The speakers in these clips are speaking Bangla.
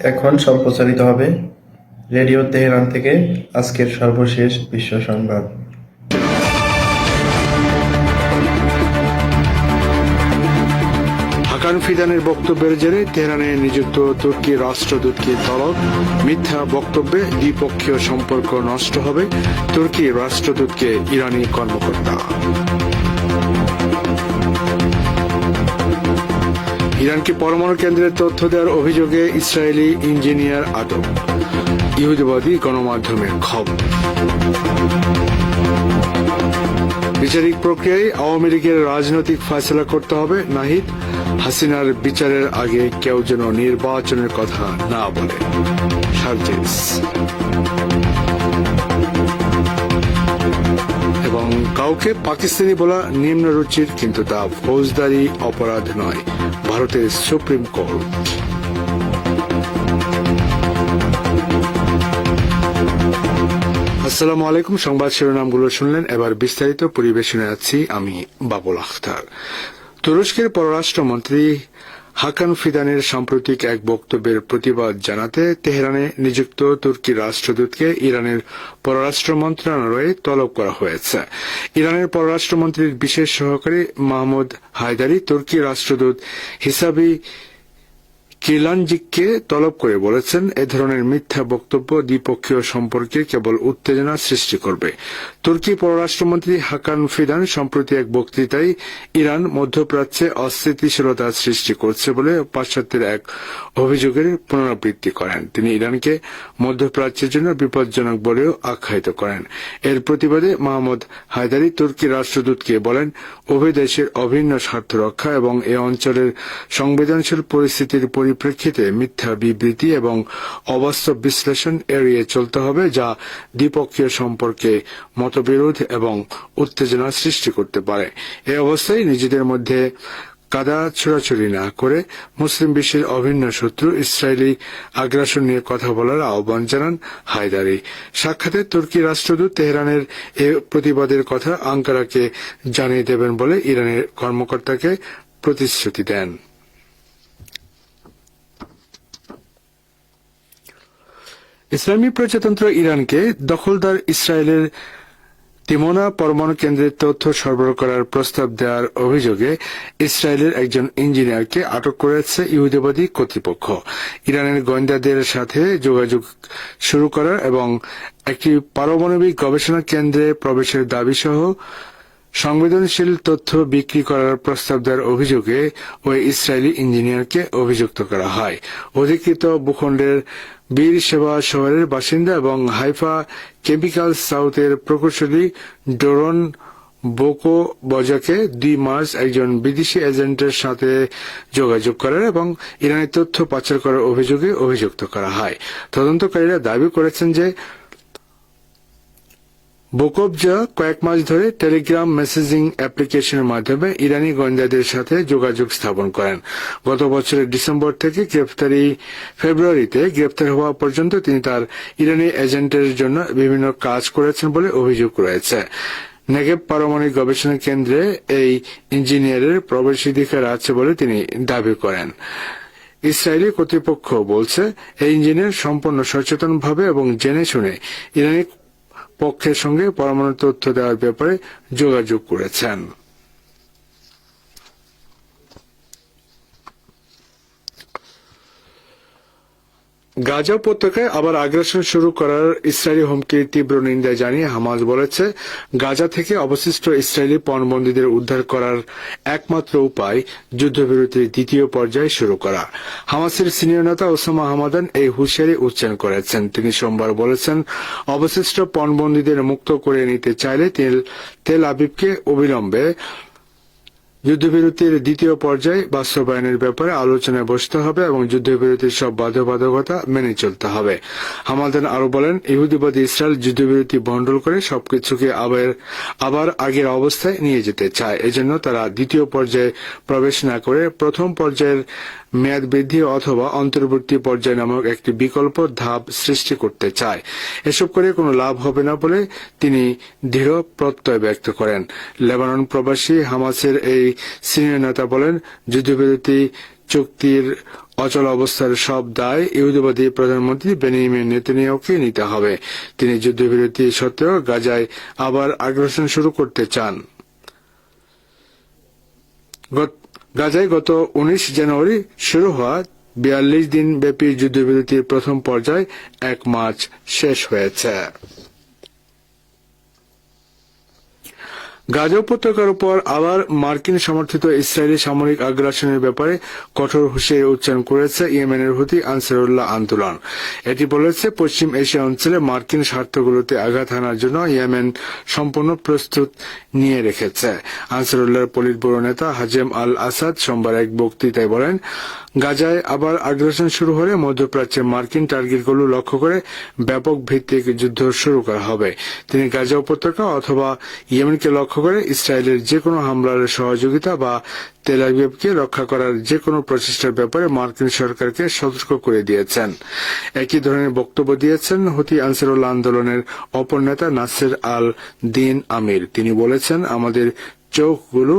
এখন সম্প্রচারিত হবে রেডিও তেহরান থেকে আজকের সর্বশেষ বিশ্ব সংবাদ। হাকান ফিদানের বক্তব্যের জেরে তেহরানে নিযুক্ত তুর্কি রাষ্ট্রদূতকে তলব। মিথ্যা বক্তব্যে দ্বিপক্ষীয় সম্পর্ক নষ্ট হবে তুর্কি রাষ্ট্রদূতকে ইরানি কর্মকর্তা। ইরানকে পরমাণু কেন্দ্রের তথ্য দেওয়ার অভিযোগে ইসরায়েলি ইঞ্জিনিয়ার আটক ইহুদিবাদী গণমাধ্যমের খবর বিচারিক প্রক্রিয়ায় আওয়ামী লীগের রাজনৈতিক ফয়সলা করতে হবে। নাহিদ, হাসিনার বিচারের আগে কেউ যেন নির্বাচনের কথা না বলে। এবং কাউকে পাকিস্তানি বলা নিম্ন রুচির কিন্তু তা ফৌজদারি অপরাধ নয়। ভারতের সুপ্রিম কোর্ট। আসসালামু আলাইকুম, সংবাদ শিরোনামগুলো শুনলেন, এবার বিস্তারিত পরিবেশনে আছি আমি বাবুল আখতার। তুরস্কের পররাষ্ট্রমন্ত্রী হাকান ফিদানের সাম্প্রতিক এক বক্তব্যের প্রতিবাদ জানাতে তেহরানে নিযুক্ত তুর্কি রাষ্ট্রদূতকে ইরানের পররাষ্ট্র মন্ত্রণালয়ে তলব করা হয়েছে। ইরানের পররাষ্ট্রমন্ত্রীর বিশেষ সহকারী মাহমুদ হায়দারি তুর্কি রাষ্ট্রদূত হিসাবি কিলানজিককে তলব করে বলেছেন, এ ধরনের মিথ্যা বক্তব্য দ্বিপক্ষীয় সম্পর্কে কেবল উত্তেজনা সৃষ্টি করবে। তুর্কি পররাষ্ট্রমন্ত্রী হাকান ফিদান সম্প্রতি এক বক্তৃতায় ইরান, মধ্যপ্রাচ্যে অস্থিতিশীলতা সৃষ্টি করছে বলে পাশ্চাত্যের এক অভিযোগের পুনরাবৃত্তি করেন। তিনি ইরানকে মধ্যপ্রাচ্যের জন্য বিপজ্জনক বলেও আখ্যায়িত করেন। এর প্রতিবাদে মাহমুদ হায়দারি তুর্কি রাষ্ট্রদূতকে বলেন, উভয় দেশের অভিন্ন স্বার্থ রক্ষা এবং এ অঞ্চলের সংবেদনশীল পরিস্থিতির পরিপ্রেক্ষিতে মিথ্যা বিবৃতি এবং অবাস্তব বিশ্লেষণ এড়িয়ে চলতে হবে যা দ্বিপক্ষীয় সম্পর্কে মতবিরোধ এবং উত্তেজনা সৃষ্টি করতে পারে। এই অবস্থায় নিজেদের মধ্যে কাদা ছোড়াছুড়ি না করে মুসলিম বিশ্বের অভিন্ন শত্রু ইসরায়েলি আগ্রাসন নিয়ে কথা বলার আহ্বান জানান হায়দারি। সাক্ষাতে তুর্কি রাষ্ট্রদূত তেহরানের এ প্রতিবাদের কথা আঙ্কারাকে জানিয়ে দেবেন বলে ইরানের কর্মকর্তাকে প্রতিশ্রুতি দেন। ইসলামী প্রজাতন্ত্র ইরানকে দখলদার ইসরায়েলের তিমোনা পরমাণু কেন্দ্রের তথ্য সরবরাহ করার প্রস্তাব দেওয়ার অভিযোগে ইসরায়েলের একজন ইঞ্জিনিয়ারকে আটক করেছে ইহুদিবাদী কর্তৃপক্ষ। ইরানের গোয়েন্দাদের সাথে যোগাযোগ শুরু করার এবং একটি পারমাণবিক গবেষণা কেন্দ্রে প্রবেশের দাবি সহ সংবেদনশীল তথ্য বিক্রি করার প্রস্তাব দেওয়ার অভিযোগে ওই ইসরায়েলি ইঞ্জিনিয়ারকে অভিযুক্ত করা হয়। অধিকৃত ভূখণ্ডের বীর সেবা শহরের বাসিন্দা এবং হাইফা কেমিক্যাল সাউথের প্রকৌশলী ডোরন বোকো বজাকে দুই মার্চ একজন বিদেশি এজেন্টের সাথে যোগাযোগ করার এবং ইরানের তথ্য পাচার করার অভিযোগে অভিযুক্ত করা হয়। তদন্তকারীরা দাবি করেছেন যে বোকবজা কয়েক মাস ধরে টেলিগ্রাম মেসেজিং অ্যাপ্লিকেশনের মাধ্যমে ইরানি গোয়েন্দাদের সাথে যোগাযোগ স্থাপন করেন। গত বছরের ডিসেম্বর থেকে গ্রেফতারি ফেব্রুয়ারিতে গ্রেফতার হওয়া পর্যন্ত তিনি তার ইরানি এজেন্টের জন্য বিভিন্ন কাজ করেছেন বলে অভিযোগ রয়েছে। নেগেব পারমাণবিক গবেষণা কেন্দ্রে এই ইঞ্জিনিয়ারের প্রবেশাধিকার আছে বলে তিনি দাবি করেন। ইসরায়েলি কর্তৃপক্ষ বলছে, এই ইঞ্জিনিয়ার সম্পূর্ণ সচেতনভাবে এবং জেনে শুনে ইরানি পক্ষের সঙ্গে পরমাণু তথ্য দেওয়ার ব্যাপারে যোগাযোগ করেছেন। গাজা উপত্যকায় আবার আগ্রাসন শুরু করার ইসরায়েলি হুমকির তীব্র নিন্দা জানিয়ে হামাজ বলেছে, গাজা থেকে অবশিষ্ট ইসরায়েলি পণবন্দীদের উদ্ধার করার একমাত্র উপায় যুদ্ধবিরতির দ্বিতীয় পর্যায়ে শুরু করা। হামাসের সিনিয়র নেতা ওসামা হামাদান এই হুঁশিয়ারি উচ্চারণ করেছেন। তিনি সোমবার বলেছেন, অবশিষ্ট পণবন্দীদের মুক্ত করে নিতে চাইলে তেল- তেল আবিবকে অবিলম্বে যুদ্ধবিরতির দ্বিতীয় পর্যায়ে বাস্তবায়নের ব্যাপারে আলোচনায় বসতে হবে এবং যুদ্ধবিরতির সব বাধ্যবাধকতা মেনে চলতে হবে। হামাদান আরও বলেন, ইহুদিবাদী ইসরায়েল যুদ্ধবিরতি বন্ডল করে সবকিছুকে আবার আবার আগের অবস্থায় নিয়ে যেতে চায়। এজন্য তারা দ্বিতীয় পর্যায়ে প্রবেশ না করে প্রথম পর্যায়ের মেয়াদ বৃদ্ধি অথবা অন্তর্বর্তী পর্যায় নামক একটি বিকল্প ধাপ সৃষ্টি করতে চায়। এসব করে কোনো লাভ হবে না বলে তিনি দৃঢ় প্রত্যয় ব্যক্ত করেন। লেবানন প্রবাসী হামাসের এই সিনিয়র নেতা বলেন, যুদ্ধবিরতি চুক্তির অচল অবস্থার সব দায় ইহুদিবাদী প্রধানমন্ত্রী বেনিয়ামিন নেতানিয়াহুকে নিতে হবে। তিনি যুদ্ধবিরতি সত্ত্বেও গাজায় আবার আগ্রাসন শুরু করতে চান। গাজায় গত উনিশ জানুয়ারি শুরু হওয়া বিয়াল্লিশ দিন ব্যাপী যুদ্ধবিরতির প্রথম পর্যায় এক মার্চ শেষ হয়েছে। গাজা উপত্যকার উপর আবার মার্কিন সমর্থিত ইসরায়েলি সামরিক আগ্রাসনের ব্যাপারে কঠোর হুঁশিয়ারি উচ্চারণ করেছে ইয়েমেনের হুতি আনসারুল্লাহ আন্দোলন। এটি বলেছে, পশ্চিম এশিয়া অঞ্চলে মার্কিন স্বার্থগুলোতে আঘাত হানার জন্য ইয়েমেন সম্পূর্ণ প্রস্তুত নিয়ে রেখেছে। আনসারুল্লাহর পলিট ব্যুরো নেতা হাজেম আল আসাদ সোমবার এক বক্তৃতায় বলেন গাজায় আবার আগ্রাসন শুরু হলে মধ্যপ্রাচ্যে মার্কিন টার্গেটগুলো লক্ষ্য করে ব্যাপক ভিত্তিক যুদ্ধ শুরু করা হবে। তিনি গাজা উপত্যকা অথবা ইয়েমেনকে লক্ষ্য করে ইসরায়েলের যে কোনো হামলার সহযোগিতা বা তেল আবিবকে রক্ষা করার যে কোনো প্রচেষ্টার ব্যাপারে মার্কিন সরকারকে সতর্ক করে দিয়েছেন। একই ধরনের বক্তব্য দিয়েছেন হুতি আনসারুল্লাহ আন্দোলনের অপর নেতা নাসের আল দিন আমির। তিনি বলেছেন, আমাদের চোখগুলো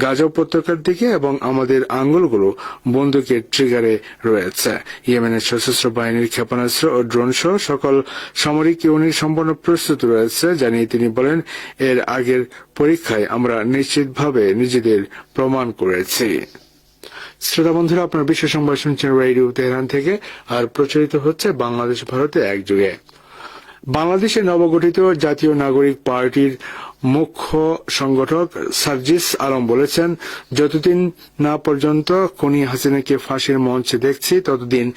গাজা উপত্যকার দিকে এবং আমাদের আঙ্গুলগুলো বন্দুকের ট্রিগারে রয়েছে। ইয়েমেনের সশস্ত্র বাহিনীর ক্ষেপণাস্ত্র ও ড্রোন সহ সকল সামরিক ইউনিট সম্পূর্ণ প্রস্তুত রয়েছে, জানিয়ে তিনি বলেন, এর আগের পরীক্ষায় আমরা নিশ্চিতভাবে নিজেদের প্রমাণ করেছি। শ্রোতা বন্ধুরা, আপনার বিশ্ব সংবাদ শুনছেন রেডিও তেহরান থেকে, আর প্রচারিত হচ্ছে বাংলাদেশ ভারতে একযুগে। বাংলাদেশে নবগঠিত জাতীয় নাগরিক পার্টির মুখ্য সংগঠক সার্জিস আলম বলেছেন, যতদিন না পর্যন্ত খনি হাসিনাকে ফাঁসির মঞ্চে দেখছি, ততদিন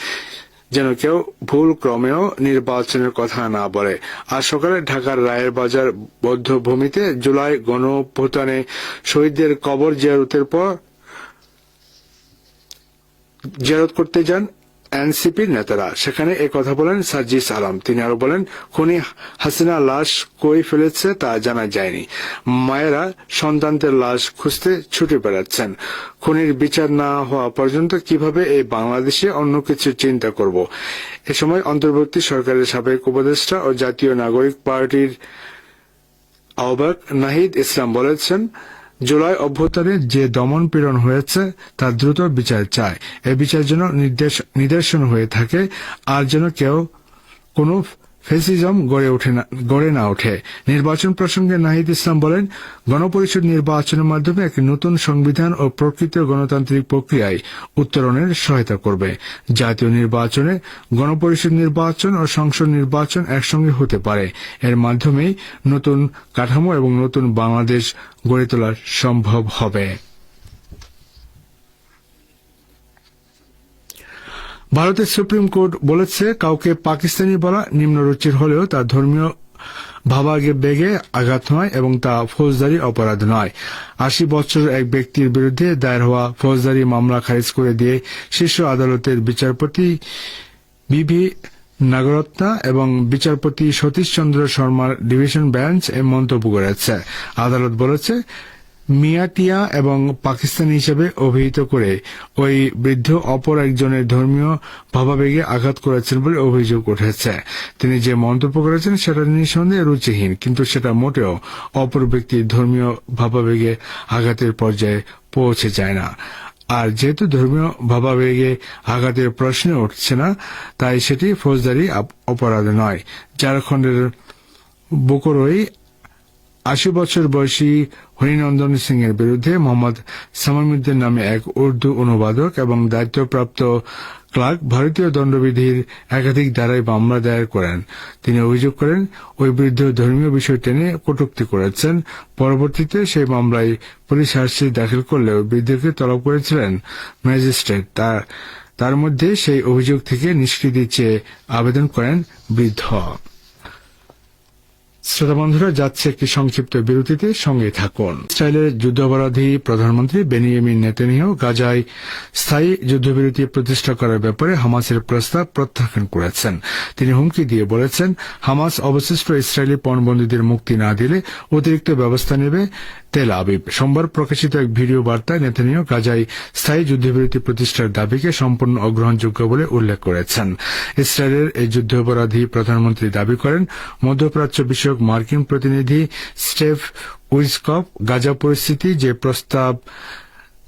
যেন কেউ ভুল ক্রমেও নির্বাচনের কথা না বলে। আজ সকালে ঢাকার রায়ের বাজার বদ্ধভূমিতে জুলাই গণভূতানে শহীদদের কবর জিয়ারতের পর জিয়ারত করতে যান এনসিপির নেতারা সেখানে এ কথা বলেন সার্জিস আলম। তিনি আরও বলেন, খুনি হাসিনা লাশ কই ফেলেছে তা জানা যায়নি। মায়েরা সন্তানদের লাশ খুঁজতে ছুটে বেড়াচ্ছেন। খুনির বিচার না হওয়া পর্যন্ত কীভাবে এই বাংলাদেশে অন্য কিছু চিন্তা করব? এ সময় অন্তর্বর্তী সরকারের সাবেক উপদেষ্টা ও জাতীয় নাগরিক পার্টির আহ্বায়ক নাহিদ ইসলাম বলেছেন জুলাই অভ্যুত্থানে যে দমন পীড়ন হয়েছে, তা দ্রুত বিচার চায়। এ বিচার যেন নির্দেশন হয়ে থাকে, আর যেন কেউ কোনো ফেসিজম গড়ে ওঠে না, গড়ে না ওঠে। নির্বাচন প্রসঙ্গে নাহিদ ইসলাম বলেন, গণপরিষদ নির্বাচনের মাধ্যমে একটি নতুন সংবিধান ও প্রকৃত গণতান্ত্রিক প্রক্রিয়ায় উত্তরণের সহায়তা করবে। জাতীয় নির্বাচনে গণপরিষদ নির্বাচন ও সংসদ নির্বাচন একসঙ্গে হতে পারে। এর মাধ্যমেই নতুন কাঠামো এবং নতুন বাংলাদেশ গড়ে তোলা সম্ভব হবে। ভারতের সুপ্রিম কোর্ট বলেছে, কাউকে পাকিস্তানি বলা নিম্নরুচির হলেও তা ধর্মীয় ভাবাগে বেগে আঘাত নয় এবং তা ফৌজদারি অপরাধ নয়। আশি বছর এক ব্যক্তির বিরুদ্ধে দায়ের হওয়া ফৌজদারি মামলা খারিজ করে দিয়ে শীর্ষ আদালতের বিচারপতি বিভি নাগরত্না এবং বিচারপতি সতীশ চন্দ্র শর্মার ডিভিশন বেঞ্চ এ মন্তব্য করেছে। আদালত বলেছে মিয়াটিয়া এবং পাকিস্তানি হিসেবে অভিহিত করে ওই বৃদ্ধ অপর একজনের ধর্মীয় ভাবাবেগে আঘাত করেছেন বলে অভিযোগ উঠেছে। তিনি যে মন্তব্য করেছেন সেটা নিঃসন্দেহে রুচিহীন, কিন্তু সেটা মোটেও অপর ব্যক্তির ধর্মীয় ভাবাবেগে আঘাতের পর্যায়ে পৌঁছে যায় না। আর যেহেতু ধর্মীয় ভাবাবেগে আঘাতের প্রশ্ন উঠছে না, তাই সেটি ফৌজদারি অপরাধ নয়। ঝাড়খণ্ডের বুকরই আশি বছর বয়সী হরিনন্দন সিং এর বিরুদ্ধে মোহাম্মদ সামামুদ্দিন নামে এক উর্দু অনুবাদক এবং দায়িত্বপ্রাপ্ত ক্লার্ক ভারতীয় দণ্ডবিধির একাধিক ধারায় মামলা দায়ের করেন। তিনি অভিযোগ করেন, ওই বৃদ্ধ ধর্মীয় বিষয় টেনে কটুক্তি করেছেন। পরবর্তীতে সেই মামলায় পুলিশ চার্জশিট দাখিল করলেও বৃদ্ধকে তলব করেছিলেন ম্যাজিস্ট্রেট। তার তার মধ্যে সেই অভিযোগ থেকে নিষ্কৃতি চেয়ে আবেদন করেন বৃদ্ধ। শ্রোতা বন্ধুরা যাচ্ছে একটি সংক্ষিপ্ত বিরতিতে। সঙ্গে থাকুন। ইসরায়েলের যুদ্ধাপরাধী প্রধানমন্ত্রী বেনিয়ামিন নেতানিয়াহ গাজায় স্থায়ী যুদ্ধবিরতি প্রতিষ্ঠা করার ব্যাপারে হামাসের প্রস্তাব প্রত্যাখ্যান করেছেন। তিনি হুমকি দিয়ে বলেছেন, হামাস অবশিষ্ট ইসরায়েলি পণবন্দীদের মুক্তি না দিলে অতিরিক্ত ব্যবস্থা নেবে তেল আবিব। সোমবার প্রকাশিত এক ভিডিও বার্তায় নেতানিয়াহু গাজায় স্থায়ী যুদ্ধবিরতি প্রতিষ্ঠার দাবিকে সম্পূর্ণ অগ্রহণযোগ্য বলে উল্লেখ করেছেন। ইসরায়েলের এই যুদ্ধাপরাধী প্রধানমন্ত্রী দাবি করেন, মধ্যপ্রাচ্য বিষয়ক মার্কিন প্রতিনিধি স্টেভ উইসকপ গাজা পরিস্থিতি যে প্রস্তাব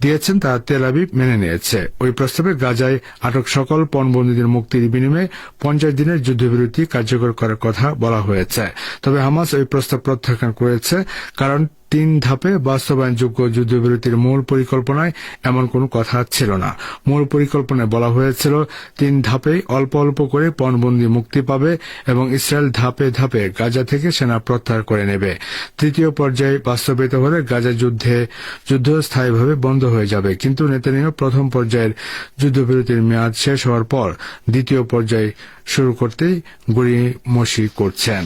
দিয়েছেন তা তেল আবিব মেনে নিয়েছে। ওই প্রস্তাবে গাজায় আটক সকল পণবন্দীদের মুক্তির বিনিময়ে পঞ্চাশ দিনের যুদ্ধবিরতি কার্যকর করার কথা বলা হয়েছে। তবে হামাস ওই প্রস্তাব প্রত্যাখ্যান করেছে, কারণ তিন ধাপে বাস্তবায়নযোগ্য যুদ্ধবিরতির মূল পরিকল্পনায় এমন কোনো কথা ছিল না। মূল পরিকল্পনায় বলা হয়েছিল, তিন ধাপেই অল্প অল্প করে পণবন্দি মুক্তি পাবে এবং ইসরায়েল ধাপে ধাপে গাজা থেকে সেনা প্রত্যাহার করে নেবে। তৃতীয় পর্যায়ে বাস্তবায়িত হলে গাজা যুদ্ধে যুদ্ধ স্থায়ীভাবে বন্ধ হয়ে যাবে। কিন্তু নেতানিয়াহু প্রথম পর্যায়ের যুদ্ধবিরতির মেয়াদ শেষ হওয়ার পর দ্বিতীয় পর্যায়ে শুরু করতেই গড়িমসি করছেন।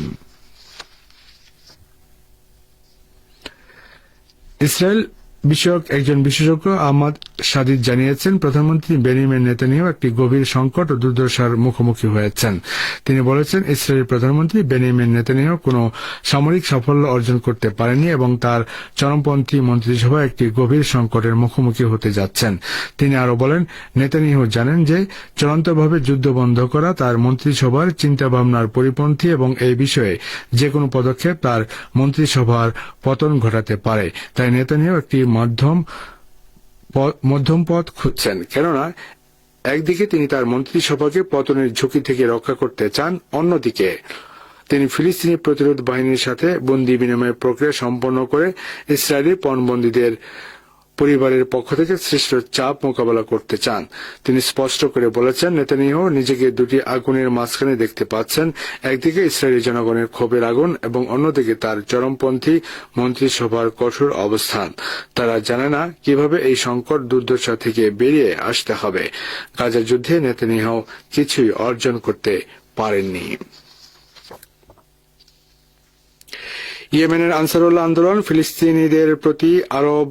ইসরায়েল বিষয়ক একজন বিশেষজ্ঞ আহমদ সাদিদ জানিয়েছেন, প্রধানমন্ত্রী বেনিমিন নেতানিয়াহু একটি গভীর সংকট ও দুর্দশার মুখোমুখি হয়েছেন। তিনি বলেছেন ইসরায়েলের প্রধানমন্ত্রী বেনিমিন নেতানিয়াহু কোনো সামরিক সাফল্য অর্জন করতে পারেনি এবং তার চরমপন্থী মন্ত্রিসভা একটি গভীর সংকটের মুখোমুখি হতে যাচ্ছেন। তিনি আরও বলেন, নেতানিয়াহু জানেন যে চূড়ান্তভাবে যুদ্ধ বন্ধ করা তার মন্ত্রিসভার চিন্তাভাবনার পরিপন্থী এবং এই বিষয়ে যে কোনো পদক্ষেপ তার মন্ত্রিসভার পতন ঘটাতে পারে। তাই নেতানিয়াহু একটি মাধ্যম মধ্যম পথ খুঁজছেন। কেননা, একদিকে তিনি তার মন্ত্রিসভাকে পতনের ঝুঁকি থেকে রক্ষা করতে চান, অন্যদিকে তিনি ফিলিস্তিনি প্রতিরোধ বাহিনীর সাথে বন্দি বিনিময়ের প্রক্রিয়া সম্পন্ন করে ইসরায়েলি পণবন্দীদের পরিবারের পক্ষ থেকে সৃষ্ট চাপ মোকাবেলা করতে চান। তিনি স্পষ্ট করে বলেছেন, নেতানিয়াহু নিজেকে দুটি আগুনের মাঝখানে দেখতে পাচ্ছেন। একদিকে ইসরায়েলি জনগণের ক্ষোভের আগুন এবং অন্যদিকে তার চরমপন্থী মন্ত্রিসভার কঠোর অবস্থান। তারা জানে না কীভাবে এই সংকট দুর্দশা থেকে বেরিয়ে আসতে হবে। গাজা যুদ্ধে নেতানিয়াহু কিছুই অর্জন করতে পারেননি। ইয়েমেনের আনসারুল্লাহ আন্দোলন ফিলিস্তিনিদের প্রতি আরব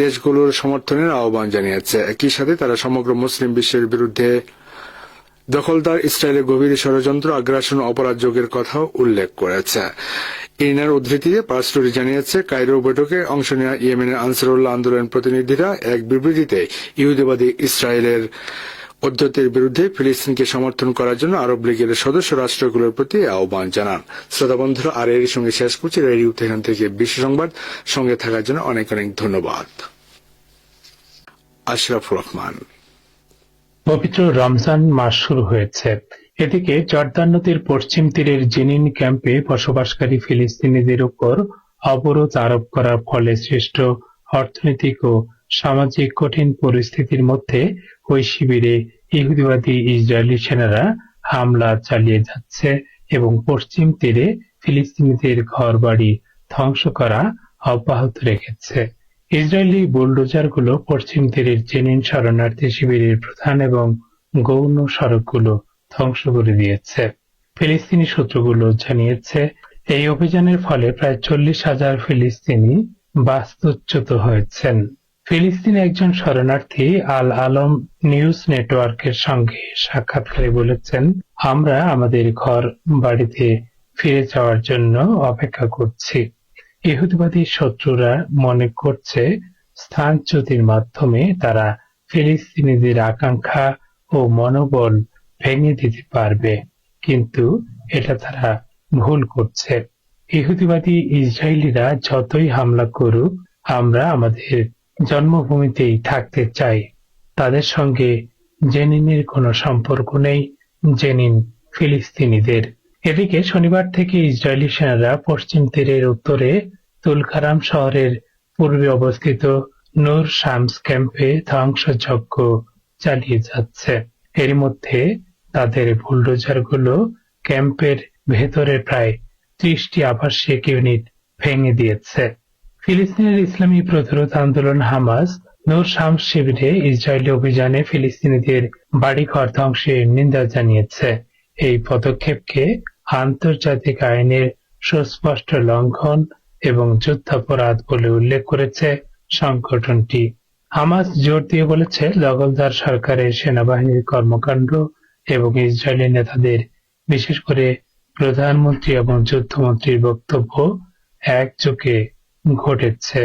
দেশগুলোর সমর্থনের আহ্বান জানিয়েছে। একই সাথে তারা সমগ্র মুসলিম বিশ্বের বিরুদ্ধে দখলদার ইসরায়েলের গভীর ষড়যন্ত্র, আগ্রাসন অপরাধ যোগের কথাও উল্লেখ করেছে। ইনার উদ্ধৃতিতে পার্সটরি জানিয়েছে, কায়রো বৈঠকে অংশ নেওয়া ইয়েমেনের আনসারুল্লাহ আন্দোলন প্রতিনিধিরা এক বিবৃতিতে ইহুদিবাদী ইসরায়েলের উদ্ধতের বিরুদ্ধে ফিলিস্তিনকে সমর্থন করার জন্য আরব লীগের সদস্য রাষ্ট্রগুলোর প্রতি আহ্বান জানান। শ্রোতা বন্ধুরা, আর এর সঙ্গে শেষ করছি রেডিও তেহরান থেকে বিশ্ব সংবাদ। সঙ্গে থাকার জন্য অনেক অনেক ধন্যবাদ। আশরাফুর রহমান। পবিত্র রমজান মাস শুরু হয়েছে। এদিকে জর্দান নদীর পশ্চিম তীরের জেনিন ক্যাম্পে বসবাসকারী ফিলিস্তিনিদের উপর অবরোধ আরোপ করার ফলে সৃষ্ট অর্থনৈতিক ও সামাজিক কঠিন পরিস্থিতির মধ্যে ওই শিবিরে ইহুদিবাদী ইসরায়েলি সেনারা হামলা চালিয়ে যাচ্ছে এবং পশ্চিম তীরে ফিলিস্তিনিদের ঘরবাড়ি ধ্বংস করা অব্যাহত রেখেছে। ইসরায়েলি বুলডোজারগুলো পশ্চিম তীরের জেনিন শরণার্থী শিবিরের প্রধান এবং গৌণ সড়কগুলো ধ্বংস করে দিয়েছে। ফিলিস্তিনি সূত্রগুলো জানিয়েছে, এই অভিযানের ফলে প্রায় চল্লিশ হাজার ফিলিস্তিনি বাস্তুচ্যুত হয়েছেন। ফিলিস্তিনি একজন শরণার্থী আল আলম নিউজ নেটওয়ার্কের সঙ্গে সাক্ষাৎকারে বলেছেন, আমরা আমাদের ঘর বাড়িতে ফিরে যাওয়ার জন্য অপেক্ষা করছি। ইহুদিবাদী শত্রুরা মনে করছে স্থানচ্যুতির মাধ্যমে তারা ফিলিস্তিনিদের আকাঙ্ক্ষা ও মনোবল ভেঙে দিতে পারবে, কিন্তু এটা তারা ভুল করছে। ইহুদিবাদী ইসরায়েলিরা যতই হামলা করুক, আমরা আমাদের জন্মভূমিতেই থাকতে চাই। তাদের সঙ্গে জেনিনের কোনো সম্পর্ক নেই, জেনিন ফিলিস্তিনিদের। এদিকে শনিবার থেকে ইসরায়েলি সেনারা পশ্চিম তীরের উত্তরে তুলকারাম শহরের পূর্বে অবস্থিত নূর শামস ক্যাম্পে ধ্বংসযজ্ঞ চালিয়ে যাচ্ছে। এর মধ্যে তাদের বুলডোজারগুলো ক্যাম্পের ভেতরে প্রায় ত্রিশটি আবাসিক ইউনিট ভেঙে দিয়েছে। ফিলিস্তিনের ইসলামী প্রতিরোধ আন্দোলন হামাস, নূর শামস শিবিরে ইসরায়েলি অভিযানে ফিলিস্তিনিদের বাড়িঘর ধ্বংসের নিন্দা জানিয়েছে। এই পদক্ষেপকে আন্তর্জাতিক আইনের সুস্পষ্ট লঙ্ঘন এবং যুদ্ধাপরাধ বলে উল্লেখ করেছে সংগঠনটি। হামাস জোর দিয়ে বলেছে দখলদার সরকারের সেনাবাহিনীর কর্মকাণ্ড এবং ইসরায়েলি নেতাদের, বিশেষ করে প্রধানমন্ত্রী এবং যুদ্ধমন্ত্রীর বক্তব্য একযোগে ঘটেছে।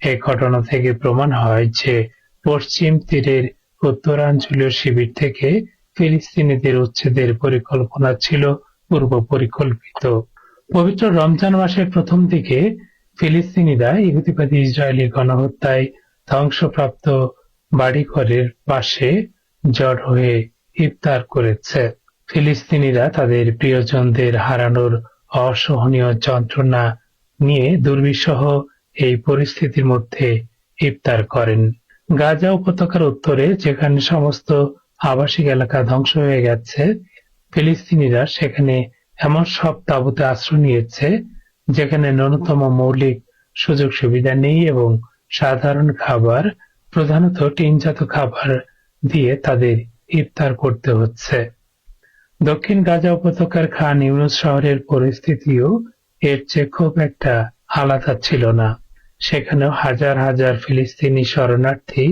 এ ঘটনা থেকে প্রমাণ হয় যে পশ্চিম তীরের উত্তরাঞ্চলীয় শিবির থেকে ফিলিস্তিনিদের উচ্ছেদের পরিকল্পনা ছিল পূর্ব পরিকল্পিত। পবিত্র রমজান মাসের প্রথম দিকে ফিলিস্তিনিরা ইহুদিবাদী ইসরায়েলি গণহত্যায় ধ্বংসপ্রাপ্ত বাড়িঘরের পাশে জড় হয়ে ইফতার করেছে। ফিলিস্তিনিরা তাদের প্রিয়জনদের হারানোর অসহনীয় যন্ত্রণা নিয়ে দুর্বিষহ এই পরিস্থিতির মধ্যে ইফতার করেন। গাজা উপত্যকার উত্তরে, যেখানে সমস্ত আবাসিক এলাকা ধ্বংস হয়ে গেছে, ফিলিস্তিনিরা সেখানে এমন সব তাঁবুতে আশ্রয় নিয়েছে, যেখানে ন্যূনতম মৌলিক সুযোগ সুবিধা নেই এবং সাধারণ খাবার, প্রধানত টিনজাত খাবার দিয়ে তাদের ইফতার করতে হচ্ছে। দক্ষিণ গাজা উপত্যকার খান ইউনুস শহরের পরিস্থিতিও এর চেয়ে খুব একটা আলাদা ছিল না। সেখানেও হাজার হাজার ফিলিস্তিনি শরণার্থী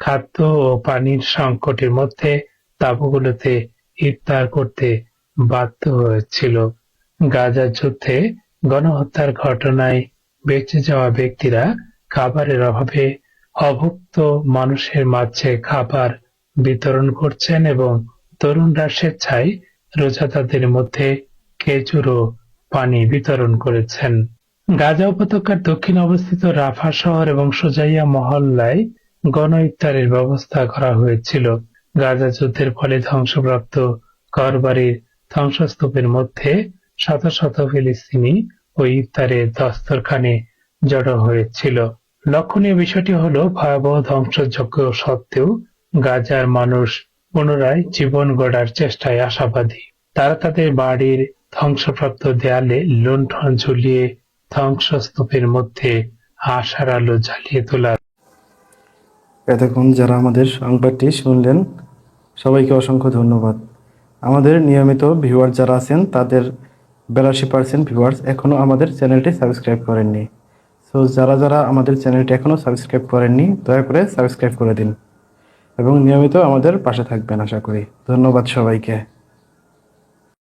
খাদ্য ও পানির সংকটের মধ্যে তাঁবুগুলোতে ইফতার করতে বাধ্য হয়েছিল। গাজা যুদ্ধে গণহত্যার ঘটনায় বেঁচে যাওয়া ব্যক্তিরা খাবারের অভাবে অভুক্ত মানুষের মাঝে খাবার বিতরণ করছেন এবং তরুণরা স্বেচ্ছায় রোজাদারদের মধ্যে খেজুর ও পানি বিতরণ করেছেন। গাজা উপত্যকার দক্ষিণ অবস্থিত রাফা শহর এবং সোজাইয়া মহল্লায় গণ ইফতারের ব্যবস্থা করা হয়েছিল। গাজা যুদ্ধের ফলে ধ্বংসপ্রাপ্ত ঘরবাড়ির ধ্বংসস্তূপের মধ্যে শত শত ফিলিস্তিনি ওই ইফতারের দস্তরখানে জড়ো হয়েছিল। লক্ষণীয় বিষয়টি হলো, ভয়াবহ ধ্বংসযজ্ঞ সত্ত্বেও গাজার মানুষ পুনরায় জীবন গড়ার চেষ্টায় আশাবাদী। তারা তাদের বাড়ির ধ্বংসপ্রাপ্ত দেয়ালে লুণ্ঠন ঝুলিয়ে ধ্বংসস্তূপের মধ্যে আশার আলো জ্বালিয়ে তোলার এতক্ষণ যারা আমাদের সংবাদটি শুনলেন, সবাইকে অসংখ্য ধন্যবাদ। আমাদের নিয়মিত ভিউয়ার যারা আছেন, তাদের বিরাশি পার্সেন্ট ভিউয়ার্স এখনও আমাদের চ্যানেলটি সাবস্ক্রাইব করেননি। সো যারা যারা আমাদের চ্যানেলটি এখনও সাবস্ক্রাইব করেননি, দয়া করে সাবস্ক্রাইব করে দিন। এবং নিয়মিত আমাদের পাশে থাকবেন, আশা করি। ধন্যবাদ সবাইকে।